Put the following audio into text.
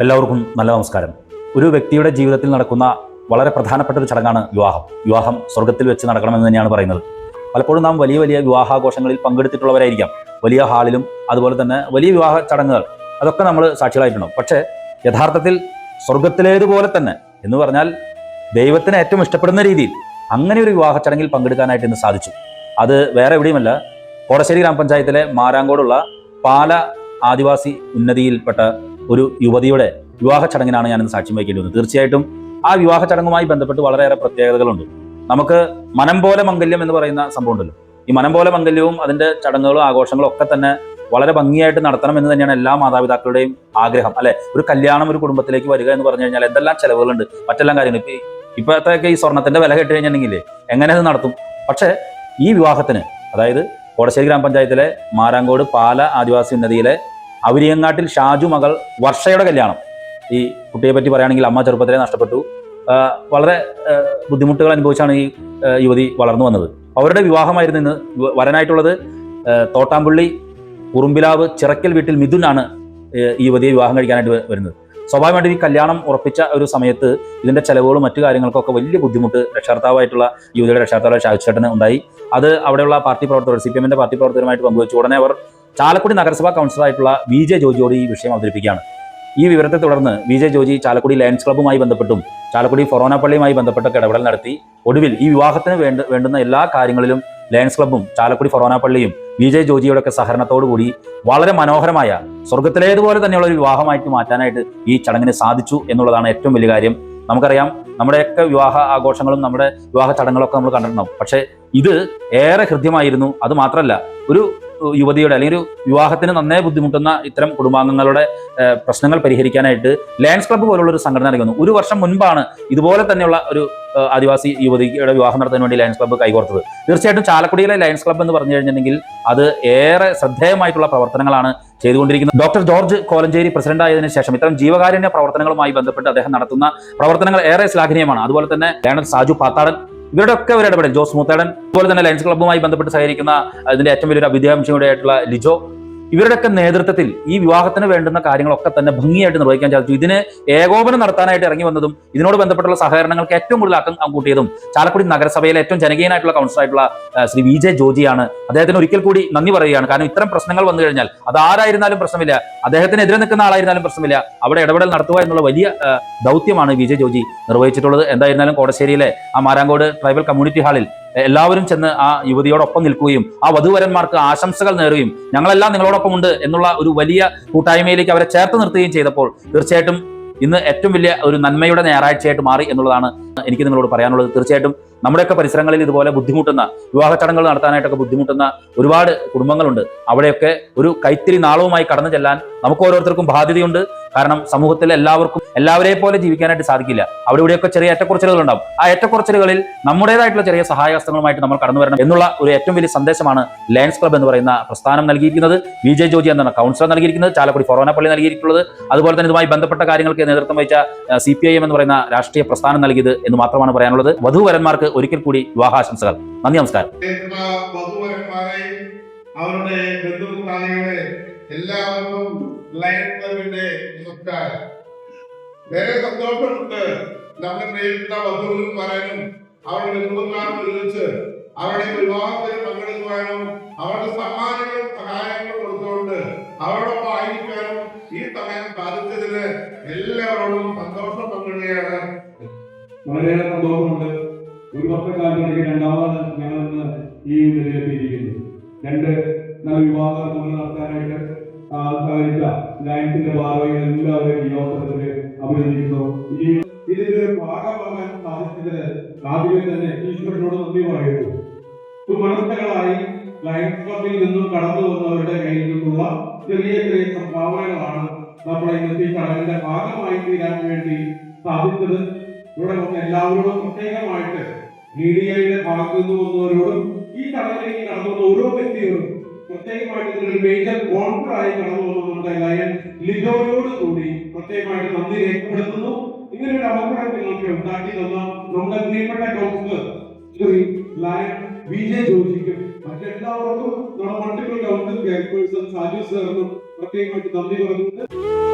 എല്ലാവർക്കും നല്ല നമസ്കാരം. ഒരു വ്യക്തിയുടെ ജീവിതത്തിൽ നടക്കുന്ന വളരെ പ്രധാനപ്പെട്ട ഒരു ചടങ്ങാണ് വിവാഹം. വിവാഹം സ്വർഗത്തിൽ വെച്ച് നടക്കണമെന്ന് തന്നെയാണ് പറയുന്നത്. പലപ്പോഴും നാം വലിയ വലിയ വിവാഹാഘോഷങ്ങളിൽ പങ്കെടുത്തിട്ടുള്ളവരായിരിക്കാം. വലിയ ഹാളിലും അതുപോലെ തന്നെ വലിയ വിവാഹ ചടങ്ങുകൾ. അതൊക്കെ നമ്മൾ സാക്ഷികളായിട്ടുണ്ടാവും. പക്ഷേ യഥാർത്ഥത്തിൽ സ്വർഗത്തിലേതുപോലെ തന്നെ എന്ന് പറഞ്ഞാൽ ദൈവത്തിന് ഏറ്റവും ഇഷ്ടപ്പെടുന്ന രീതിയിൽ അങ്ങനെ ഒരു വിവാഹ ചടങ്ങിൽ പങ്കെടുക്കാനായിട്ട് ഇന്ന് സാധിച്ചു. അത് വേറെ എവിടെയുമല്ല കോടശ്ശേരി ഗ്രാമപഞ്ചായത്തിലെ മാരാങ്കോടുള്ള പാല ആദിവാസി ഉന്നതിയിൽപ്പെട്ട ഒരു യുവതിയുടെ വിവാഹ ചടങ്ങിനാണ് ഞാനിന്ന് സാക്ഷ്യം വഹിക്കേണ്ടി വന്നത്. തീർച്ചയായിട്ടും ആ വിവാഹ ചടങ്ങുമായി ബന്ധപ്പെട്ട് വളരെയേറെ പ്രത്യേകതകളുണ്ട്. നമുക്ക് മനം പോലെ മംഗല്യം എന്ന് പറയുന്ന സംഭവം ഉണ്ടല്ലോ ഈ മനം പോലെ മംഗല്യവും അതിന്റെ ചടങ്ങുകളും ആഘോഷങ്ങളും ഒക്കെ തന്നെ വളരെ ഭംഗിയായിട്ട് നടത്തണം എന്ന് തന്നെയാണ് എല്ലാ മാതാപിതാക്കളുടെയും ആഗ്രഹം അല്ലെ? ഒരു കല്യാണം ഒരു കുടുംബത്തിലേക്ക് വരിക എന്ന് പറഞ്ഞു കഴിഞ്ഞാൽ എന്തെല്ലാം ചെലവുകളുണ്ട് മറ്റെല്ലാം കാര്യങ്ങൾ. ഇപ്പൊ ഇപ്പോഴത്തെയൊക്കെ ഈ സ്വർണത്തിന്റെ വില കേട്ട് കഴിഞ്ഞിട്ടുണ്ടെങ്കിൽ എങ്ങനെ അത് നടത്തും? പക്ഷേ ഈ വിവാഹത്തിന് അതായത് കോടശ്ശേരി ഗ്രാമപഞ്ചായത്തിലെ മാരാങ്കോട് പാല ആദിവാസി ഉന്നതിയിലെ അവരിയങ്ങാട്ടിൽ ഷാജു മകൾ വർഷയുടെ കല്യാണം. ഈ കുട്ടിയെ പറ്റി പറയുകയാണെങ്കിൽ അമ്മ ചെറുപ്പത്തിലെ നഷ്ടപ്പെട്ടു. വളരെ ബുദ്ധിമുട്ടുകൾ അനുഭവിച്ചാണ് ഈ യുവതി വളർന്നു വന്നത്. അവരുടെ വിവാഹമായിരുന്നു ഇന്ന് വരനായിട്ടുള്ളത്. തോട്ടാമ്പുള്ളി ഉറുമ്പിലാവ് ചിറക്കൽ വീട്ടിൽ മിഥുനാണ് ഈ യുവതിയെ വിവാഹം കഴിക്കാനായിട്ട് വരുന്നത്. സ്വാഭാവികമായിട്ടും ഈ കല്യാണം ഉറപ്പിച്ച ഒരു സമയത്ത് ഇതിന്റെ ചെലവുകളും മറ്റു കാര്യങ്ങൾക്കൊക്കെ വലിയ ബുദ്ധിമുട്ട് രക്ഷാർത്താവായിട്ടുള്ള യുവതിയുടെ രക്ഷാർത്താവായ ഷാജുചേട്ടന് ഉണ്ടായി. അത് അവിടെയുള്ള പാർട്ടി പ്രവർത്തകർ സി പി എമ്മിന്റെ പാർട്ടി പ്രവർത്തകരുമായിട്ട് പങ്കുവച്ചു ഉടനെ അവർ ചാലക്കുടി നഗരസഭാ കൗൺസിലറായിട്ടുള്ള വി ജെ ജോജിയോട് ഈ വിഷയം അവതരിപ്പിക്കുകയാണ്. ഈ വിവരത്തെ തുടർന്ന് V J Joji Chalakudy lions ക്ലബ്ബുമായി ബന്ധപ്പെട്ടും ചാലക്കുടി ഫൊറോന പള്ളിയുമായി ബന്ധപ്പെട്ടൊക്കെ ഇടപെടൽ നടത്തി. ഒടുവിൽ ഈ വിവാഹത്തിന് വേണ്ട വേണ്ടുന്ന എല്ലാ കാര്യങ്ങളിലും ലയൺസ് ക്ലബ്ബും ചാലക്കുടി ഫൊറോന പള്ളിയും വി ജെ ജോജിയുടെ ഒക്കെ സഹകരണത്തോടു കൂടി വളരെ മനോഹരമായ സ്വർഗത്തിലേതുപോലെ തന്നെയുള്ള ഒരു വിവാഹമായിട്ട് മാറ്റാനായിട്ട് ഈ ചടങ്ങിന് സാധിച്ചു എന്നുള്ളതാണ് ഏറ്റവും വലിയ കാര്യം. നമുക്കറിയാം നമ്മുടെയൊക്കെ വിവാഹ ആഘോഷങ്ങളും നമ്മുടെ വിവാഹ ചടങ്ങുകളൊക്കെ നമ്മൾ കണ്ടിട്ടുണ്ടാവും. പക്ഷേ ഇത് ഏറെ ഹൃദ്യമായിരുന്നു. അത് മാത്രമല്ല ഒരു യുവതിയുടെ അല്ലെങ്കിൽ ഒരു വിവാഹത്തിന് നന്നേ ബുദ്ധിമുട്ടുന്ന ഇത്തരം കുടുംബാംഗങ്ങളുടെ പ്രശ്നങ്ങൾ പരിഹരിക്കാനായിട്ട് ലയൺസ് ക്ലബ്ബ് പോലുള്ള ഒരു സംഘടന ഇറങ്ങുന്നു ഒരു വർഷം മുൻപാണ് ഇതുപോലെ തന്നെയുള്ള ഒരു ആദിവാസി യുവതിയുടെ വിവാഹം നടത്താൻ വേണ്ടി ലയൺസ് ക്ലബ്ബ് കൈകോർത്തത്. തീർച്ചയായിട്ടും ചാലക്കുടിയിലെ ലയൺസ് ക്ലബ്ബ് എന്ന് പറഞ്ഞു കഴിഞ്ഞിട്ടുണ്ടെങ്കിൽ അത് ഏറെ ശ്രദ്ധേയമായിട്ടുള്ള പ്രവർത്തനങ്ങളാണ് ചെയ്തുകൊണ്ടിരിക്കുന്നത്. ഡോക്ടർ ജോർജ് കോലഞ്ചേരി പ്രസിഡന്റ് ആയതിനു ശേഷം ഇത്തരം ജീവകാരുണ്യ പ്രവർത്തനങ്ങളുമായി ബന്ധപ്പെട്ട് അദ്ദേഹം നടത്തുന്ന പ്രവർത്തനങ്ങൾ ഏറെ ശ്ലാഘനീയമാണ്. അതുപോലെ തന്നെ ലേണർ സാജു പാത്താടൻ ഇവരുടെ ഒക്കെ ഒരു ഇടപെടൽ. ജോസ് മൂത്തേടൻ അതുപോലെ തന്നെ ലയൻസ് ക്ലബ്ബുമായി ബന്ധപ്പെട്ട് സഹകരിക്കുന്ന അതിന്റെ ഏറ്റവും വലിയൊരു അഭിദ്യാംശയുടെ ആയിട്ടുള്ള ലിജോ. ഇവരുടെയൊക്കെ നേതൃത്വത്തിൽ ഈ വിവാഹത്തിന് വേണ്ടുന്ന കാര്യങ്ങളൊക്കെ തന്നെ ഭംഗിയായിട്ട് നിർവഹിക്കാൻ സാധിച്ചു ഇതിന് ഏകോപനം നടത്താനായിട്ട് ഇറങ്ങി വന്നതും ഇതിനോട് ബന്ധപ്പെട്ടുള്ള സഹകരണങ്ങൾക്ക് ഏറ്റവും കൂടുതൽ ആക്കം കൂട്ടിയതും ചാലക്കുടി നഗരസഭയിലെ ഏറ്റവും ജനകീയനായിട്ടുള്ള കൗൺസിലായിട്ടുള്ള ആ, ശ്രീ വി ജെ ജോജിയാണ്. അദ്ദേഹത്തിന് ഒരിക്കൽ കൂടി നന്ദി പറയുകയാണ്. കാരണം ഇത്തരം പ്രശ്നങ്ങൾ വന്നു കഴിഞ്ഞാൽ അത് ആരായിരുന്നാലും പ്രശ്നമില്ല. അദ്ദേഹത്തിനെതിരെ നിൽക്കുന്ന ആളായിരുന്നാലും പ്രശ്നമില്ല. അവിടെ ഇടപെടൽ നടത്തുക എന്നുള്ള വലിയ ദൗത്യമാണ് വി ജെ ജോജി നിർവഹിച്ചിട്ടുള്ളത്. എന്തായിരുന്നാലും കോടശ്ശേരിയിലെ ആ മാരാങ്കോട് ട്രൈബൽ കമ്മ്യൂണിറ്റി ഹാളിൽ എല്ലാവരും ചെന്ന് ആ യുവതിയോടൊപ്പം നിൽക്കുകയും ആ വധുവരന്മാർക്ക് ആശംസകൾ നേറുകയും ഞങ്ങളെല്ലാം നിങ്ങളോടൊപ്പം ഉണ്ട് എന്നുള്ള ഒരു വലിയ കൂട്ടായ്മയിലേക്ക് അവരെ ചേർത്ത് നിർത്തുകയും ചെയ്തപ്പോൾ തീർച്ചയായിട്ടും ഇന്ന് ഏറ്റവും വലിയ ഒരു നന്മയുടെ ഞായറാഴ്ചയായിട്ട് മാറി എന്നുള്ളതാണ് എനിക്ക് നിങ്ങളോട് പറയാനുള്ളത്. തീർച്ചയായിട്ടും നമ്മുടെയൊക്കെ പരിസരങ്ങളിൽ ഇതുപോലെ ബുദ്ധിമുട്ടുന്ന വിവാഹ ചടങ്ങുകൾ നടത്താനായിട്ടൊക്കെ ബുദ്ധിമുട്ടുന്ന ഒരുപാട് കുടുംബങ്ങളുണ്ട്. അവിടെയൊക്കെ ഒരു കൈത്തിരി നാളവുമായി കടന്നു ചെല്ലാൻ നമുക്ക് ഓരോരുത്തർക്കും ബാധ്യതയുണ്ട്. കാരണം സമൂഹത്തിൽ എല്ലാവർക്കും എല്ലാവരെയും പോലെ ജീവിക്കാനായിട്ട് സാധിക്കില്ല. അവിടെ ഇവിടെയൊക്കെ ചെറിയ ഏറ്റക്കുറച്ചിലുകൾ ഉണ്ടാവും. ആ ഏറ്റക്കുറച്ചിലുകളിൽ നമ്മുടേതായിട്ടുള്ള ചെറിയ സഹായഹസ്തങ്ങളുമായിട്ട് നമ്മൾ കടന്നു വരണം എന്നുള്ള ഒരു ഏറ്റവും വലിയ സന്ദേശമാണ് ലയൻസ് ക്ലബ് എന്ന് പറയുന്ന പ്രസ്ഥാനം നൽകിയിരിക്കുന്നത്. വി ജെ ജോജി എന്നാണ് കൗൺസിലർ നൽകിയിരിക്കുന്നത്. ചാലക്കുടി ഫൊറോനപ്പള്ളി നൽകിയിട്ടുള്ളത് അതുപോലെ തന്നെ ഇതുമായി ബന്ധപ്പെട്ട കാര്യങ്ങൾക്ക് നേതൃത്വം വഹിച്ച സി പി ഐ എം എന്ന് പറയുന്ന രാഷ്ട്രീയ പ്രസ്ഥാനം നൽകിയത് എന്ന് മാത്രമാണ് പറയാനുള്ളത്. വധുവരന്മാർക്ക് ഒരിക്കൽ കൂടി വിവാഹാശംസകൾ. നന്ദി നമസ്കാരം. അവരുടെ ബന്ധുമിത്രാദികളെ എല്ലാവർക്കും ലയൺ ക്ലബിന്റെ നമസ്കാരം. വേറെ സന്തോഷമുണ്ട്. നമ്മുടെ പ്രിയപ്പെട്ട വധുവിനും പറയാനും അവരുടെ ബന്ധുക്കാരും ഒരുമിച്ച് അവരുടെ വിവാഹത്തിന് പങ്കെടുക്കുവാനും അവരുടെ സമ്മാനങ്ങളും സഹായങ്ങളും കൊടുത്തുകൊണ്ട് അവരോടൊപ്പം ആയിരിക്കാനും ഈ സമയം സാധിച്ചതിന് എല്ലാവരോടും സന്തോഷം പങ്കിടുകയാണ് വളരെയേറെ സന്തോഷമുണ്ട്. ഒരു വർഷക്കാലത്തിലേക്ക് രണ്ടാമതാണ് ഞങ്ങൾ ഇന്ന് ഈ നിലയിലെത്തിയിരിക്കുന്നത് രണ്ട് നല്ല വിവാഹം നമ്മൾ നടത്താനായിട്ട് സഹകരിച്ച ലയൻസിന്റെ ഭാഗമായി എല്ലാവരെയും ഈ അവസരത്തിൽ അഭിനന്ദിക്കുന്നു. ഇനി ഇതിന്റെ ഭാഗമാകാൻ സാധിച്ചതിന് ആദ്യം തന്നെ ഈശ്വരനോട് നന്ദി പറയുന്നു. സുമനസ്സുകളായി ലയൻസ് ക്ലബിൽ നിന്നും കടന്നു വന്നവരുടെ കയ്യിൽ നിന്നുള്ള ചെറിയ ചെറിയ സംഭാവനകളാണ് നമ്മുടെ ഇന്നത്തെ ചടങ്ങിന്റെ ഭാഗമായി തീരാൻ വേണ്ടി സാധിച്ചത്. ഇവിടെ വന്ന എല്ലാവരോടും പ്രത്യേകമായിട്ട് മീഡിയയുടെ ഭാഗത്തു നിന്ന് വന്നവരോടും ഈ തടവിലേക്ക് കടന്നു വന്ന ഓരോ വ്യക്തിയോടും പ്രത്യേകമായിട്ട് ഇതിൽ മേജർ ആയി കടന്നു വന്ന ലയൻ ലിജോയോട് കൂടി പ്രത്യേകമായിട്ട് നന്ദി രേഖപ്പെടുത്തുന്നു. ഇങ്ങനെ ഒരു അവസരം നിങ്ങൾക്ക് ഉണ്ടാക്കി തന്ന നമ്മുടെ പ്രിയപ്പെട്ട councillor Shri lion V J ജോജിക്കും മറ്റെല്ലാവർക്കും നമ്മുടെ മൾട്ടിപ്പിൾ കൗൺസിൽ ചെയർപേഴ്സൺ സാജു സാറിനും പ്രത്യേകമായിട്ട് നന്ദി പറഞ്ഞുകൊണ്ട്